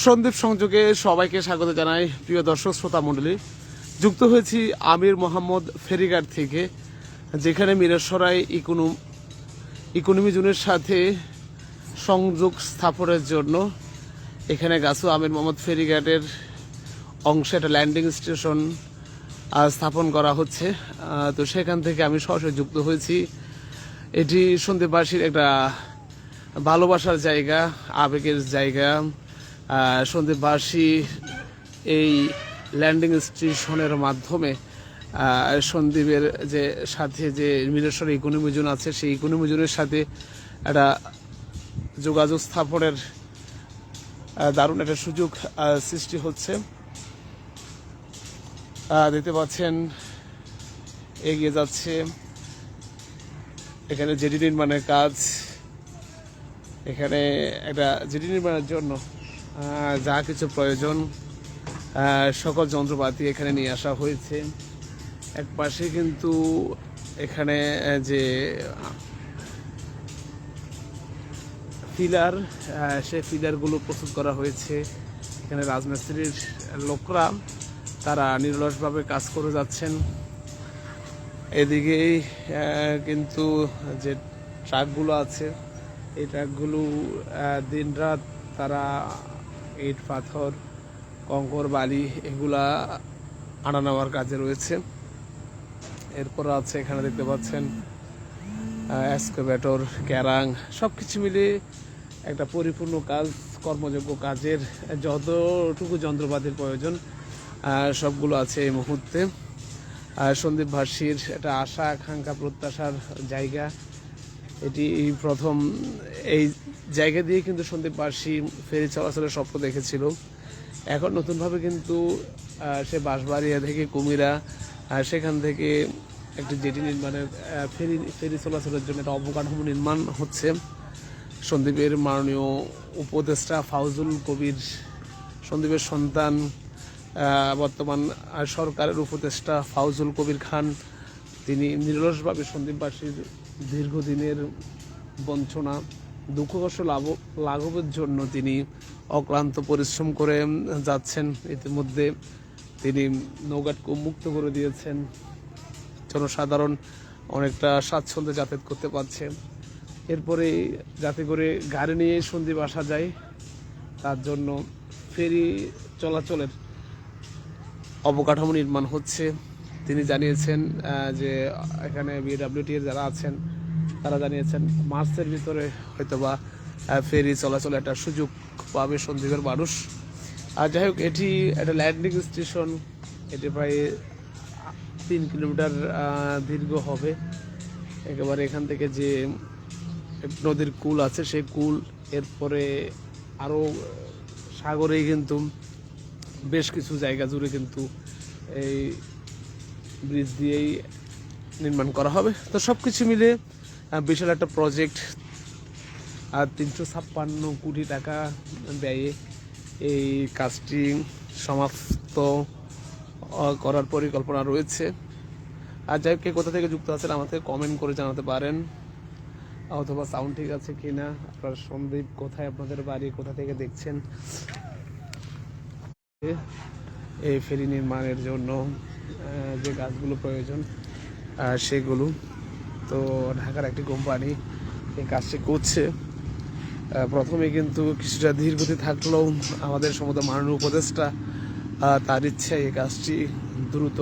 সন্দীপ সংযোগে সবাইকে স্বাগত জানাই। প্রিয় দর্শক, শ্রোতা মণ্ডলী, যুক্ত হয়েছি আমির মোহাম্মদ ফেরিঘাট থেকে, যেখানে মিরেশ্বরাই ইকোনম ইকোনমি জোনের সাথে সংযোগ স্থাপনের জন্য এখানে গাছু আমির মোহাম্মদ ফেরিঘাটের অংশে একটা ল্যান্ডিং স্টেশন স্থাপন করা হচ্ছে। তো সেখান থেকে আমি সরাসরি যুক্ত হয়েছি। এটি সন্দীপবাসীর একটা ভালোবাসার জায়গা, আবেগের জায়গা। আহ, সন্দীপবাসী এই ল্যান্ডিং স্টেশনের মাধ্যমে আহ, সন্দীপের যে সাথে যে মিরেশ্বর ইকোনমি জোন আছে সেই ইকোনমি জোনের সাথে একটা যোগাযোগ স্থাপনের দারুণ একটা সুযোগ সৃষ্টি হচ্ছে। দেখতে পাচ্ছেন এগিয়ে যাচ্ছে। এখানে জেডি নির্মাণের কাজ এখানে একটা জেডি নির্মাণের জন্য যা কিছু প্রয়োজন সকল যন্ত্রপাতি এখানে নিয়ে আসা হয়েছে। এক পাশে কিন্তু এখানে যে ফিলার সে ফিলারগুলো প্রস্তুত করা হয়েছে। এখানে রাজমিস্ত্রির লোকরা, তারা নিরলসভাবে কাজ করে যাচ্ছেন। এদিকেই কিন্তু যে ট্রাকগুলো আছে, এই ট্রাকগুলো দিন রাত তারা ইট, পাথর, কঙ্কর, বালি এগুলা আনা নেওয়ার কাজে রয়েছে। এরপর আছে এখানে দেখতে পাচ্ছেন এক্সকেভেটর, ক্যারাং সব কিছু মিলে একটা পরিপূর্ণ কাজ, কর্মযোগ্য কাজের যতটুকু যন্ত্রপাতির প্রয়োজন সবগুলো আছে এই মুহূর্তে। সন্দীপ ভাসির একটা আশা, আকাঙ্ক্ষা, প্রত্যাশার জায়গা এটি প্রথম এই জায়গা দিয়ে কিন্তু সন্দীপ বাসী ফেরি চলাচলের স্বপ্ন দেখেছিল। এখন নতুনভাবে কিন্তু সে বাঁশবাড়িয়া থেকে কুমিরা সেখান থেকে একটি জেটি নির্মাণের ফেরি ফেরি চলাচলের জন্য একটা অবকাঠামো নির্মাণ হচ্ছে। সন্দীপের মাননীয় উপদেষ্টা ফাউজুল কবির, সন্দীপের সন্তান বর্তমান সরকারের উপদেষ্টা ফাউজুল কবির খান, তিনি নিরলসভাবে সন্দীপবাসীর দীর্ঘদিনের বঞ্চনা দুঃখ কষ্ট লাভ, লাঘবের জন্য তিনি অক্লান্ত পরিশ্রম করে যাচ্ছেন। ইতিমধ্যে তিনি নৌঘাটকে মুক্ত করে দিয়েছেন। জনসাধারণ অনেকটা স্বাচ্ছন্দ্যে যাতায়াত করতে পারছে। এরপরে যাতে করে গাড়ি নিয়ে সন্দীপ আসা যায়, তার জন্য ফেরি চলাচলের অবকাঠামো নির্মাণ হচ্ছে। তিনি জানিয়েছেন যে এখানে বিডাব্লিউটি এর যারা আছেন, তারা জানিয়েছেন মার্চের ভিতরে হয়তোবা ফেরি চলাচলে একটা সুযোগ পাবে সন্দীপের মানুষ। আর যাই হোক, এটি একটা ল্যান্ডিং স্টেশন, এটি প্রায় তিন কিলোমিটার দীর্ঘ হবে। একেবারে এখান থেকে যে নদীর কুল আছে, সেই কুল, এরপরে আরও সাগরেই কিন্তু বেশ কিছু জায়গা জুড়ে কিন্তু এই ব্রিজ দিয়েই নির্মাণ করা হবে। তো সব কিছু মিলে বিশাল একটা প্রজেক্ট আর তিনশো ছাপ্পান্ন কোটি টাকা ব্যয়ে এই কাজটি সমাপ্ত করার পরিকল্পনা রয়েছে। আর যাই কে কোথা থেকে যুক্ত আছেন আমাকে কমেন্ট করে জানাতে পারেন। অথবা সাউন্ড ঠিক আছে কি না আপনার সন্দীপ কোথায়? আপনাদের বাড়ি কোথা থেকে দেখছেন? এই ফেরি নির্মাণের জন্য যে গাছগুলো প্রয়োজন সেগুলো। তো ঢাকার একটি কোম্পানি এই কাজটি করছে। প্রথমে কিন্তু কিছুটা ধীরগতি থাকলেও আমাদের সমস্ত মাননীয় উপদেষ্টা তার ইচ্ছে এই কাজটি দ্রুত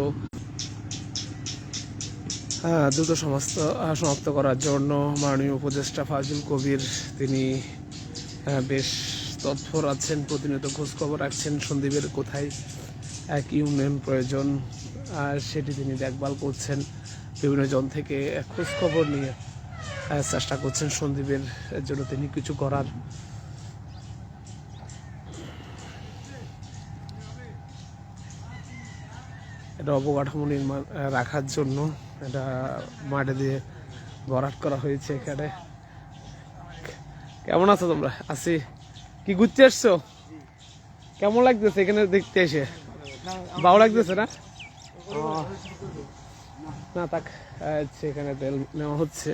দ্রুত সমাপ্ত আহ, সমাপ্ত করার জন্য মাননীয় উপদেষ্টা ফাজিল কবির তিনি বেশ তৎপর আছেন প্রতিনিয়ত খোঁজখবর রাখছেন সন্দীপের কোথায়। এক ইউনিয়ন প্রয়োজন, আর সেটি তিনি দেখভাল করছেন। বিভিন্ন জন থেকে খোঁজ খবর নিয়ে চেষ্টা করছেন সন্দীপের জন্য তিনি কিছু করার। এটা অবকাঠামো নির্মাণ রাখার জন্য এটা মাটি দিয়ে ভরাট করা হয়েছে এখানে। কেমন আছো তোমরা? আছি কি ঘুরতে আসছো? কেমন লাগতেছে এখানে দেখতে এসে? ভালো লাগতেছে না? না তাক আচ্ছা এখানে তেল নেওয়া হচ্ছে।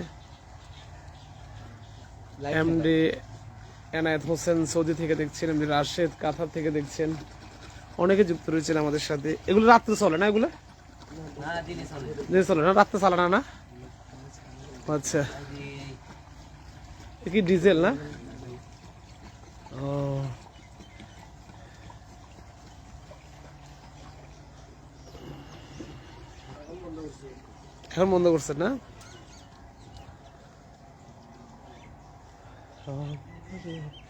এমডি এনায়েত হোসেন সৌদি থেকে দেখছেন এমনি রাশেদ কাতার থেকে দেখছেন। অনেকে যুক্ত রয়েছেন আমাদের সাথে। এগুলো রাত্রে চলে না এগুলো? দিনে চলে। না, রাত্রে চালানা না আচ্ছা। কি ডিজেল না? খেলা বন্ধ করছে না? Oh,